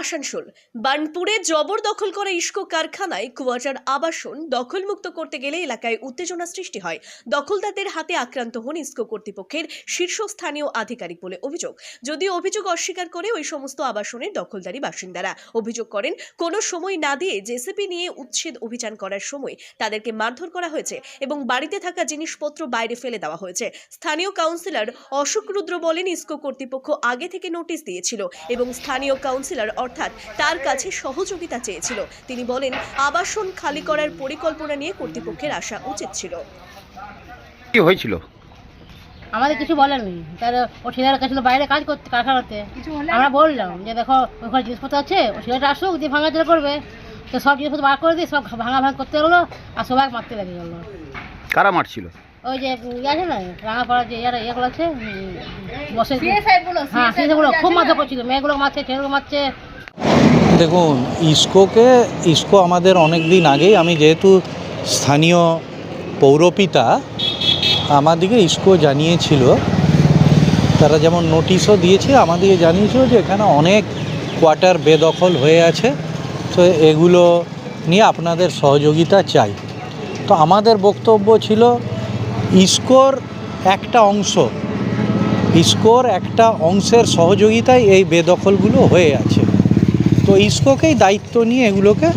আসানসোল। বার্নপুরে জবরদখল করা ইস্কো কারখানায় কোয়ার্টার আবাসন দখলমুক্ত করতে গেলে এলাকায় উত্তেজনা সৃষ্টি হয়। দখলদারদের হাতে আক্রান্ত হন ইস্কো কর্তৃপক্ষের শীর্ষস্থানীয় আধিকারিক বলে অভিযোগ। যদিও অভিযোগ অস্বীকার করে ওই সমস্ত আবাসনের দখলদারি বাসিন্দারা। অভিযোগ করেন, কোনো সময় না দিয়ে জেসিপি নিয়ে উচ্ছেদ অভিযান করার সময় তাদেরকে মারধর করা হয়েছে এবং বাড়িতে থাকা জিনিসপত্র বাইরে ফেলে দেওয়া হয়েছে। স্থানীয় কাউন্সিলর অশোক রুদ্র বলেন, ইস্কো কর্তৃপক্ষ আগে থেকে নোটিশ দিয়েছিল এবং স্থানীয় কাউন্সিলর অর্থাৎ তার কাছে সহযোগিতা চেয়েছিল। তিনি বলেন আবাসন খালি করার পরিকল্পনা নিয়ে কর্তৃপক্ষের আসা উচিত ছিল। কি হয়েছিল? আমাদের কিছু বলেননি তার ও ছেলেরা গেছিল বাইরে কাজ করতে কারখানাতে। আমরা বললাম যে দেখো ওখানে জিনিসপত্র আছে ও ছেলেটা আসুক দিয়ে ভাঙাচোরা করবে। তো সব জিনিসপত্র বার করে দিয়ে সব ভাঙা ভাঙা করতে গেলো আর সবাই মারতে লেগে গেলো। কারা মারছিল? ওই যে ইয়ে আছে না রাঙাপাড়া যে ইয়ারা ইয়েগুলো আছে বসে হ্যাঁ সেগুলো খুব মাথা করছিল। মেয়েগুলো মারছে ছেলেগুলো মারছে দেখুন, ইস্কোকে, ইস্কো আমাদের অনেক দিন আগেই, আমি যেহেতু স্থানীয় পৌরপিতা আমাদিকে ইস্কো জানিয়েছিল। তারা যেমন নোটিশও দিয়েছে আমাদেরকে জানিয়েছিল যে এখানে অনেক কোয়ার্টার বেদখল হয়ে আছে। তো এগুলো নিয়ে আপনাদের সহযোগিতা চাই। তো আমাদের বক্তব্য ছিল, ইস্কোর একটা অংশ, ইস্কোর একটা অংশের সহযোগিতায় এই বেদখলগুলো হয়ে আছে। ইস্কোকেই দায়িত্ব নিয়ে এগুলোকে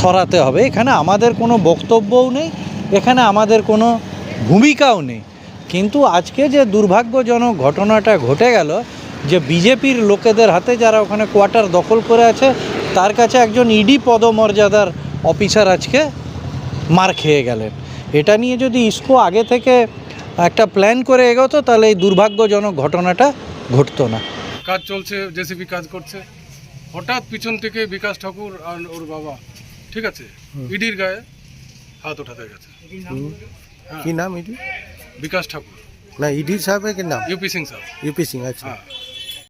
সরাতে হবে। এখানে আমাদের কোনো বক্তব্যও নেই, এখানে আমাদের কোনো ভূমিকাও নেই। কিন্তু আজকে যে দুর্ভাগ্যজনক ঘটনাটা ঘটে গেল, যে বিজেপির লোকেদের হাতে যারা ওখানে কোয়ার্টার দখল করে আছে, তার কাছে একজন ইডি পদমর্যাদার অফিসার আজকে মার খেয়ে গেলেন। এটা নিয়ে যদি ইস্কো আগে থেকে একটা প্ল্যান করে এগোতো, তাহলে এই দুর্ভাগ্যজনক ঘটনাটা ঘটতো না। কাজ চলছে জেসিবি কাজ করছে। হঠাৎ পিছন থেকে বিকাশ ঠাকুর আর ওর বাবা ঠিক আছে? ইডির গায়ে হাত ওঠাতে গেছে। কি নাম ইডি? বিকাশ ঠাকুর। না ইডি সাহেবের কি নাম? ইউপি সিং সাহেব। ইউপি সিং আচ্ছা। হ্যাঁ।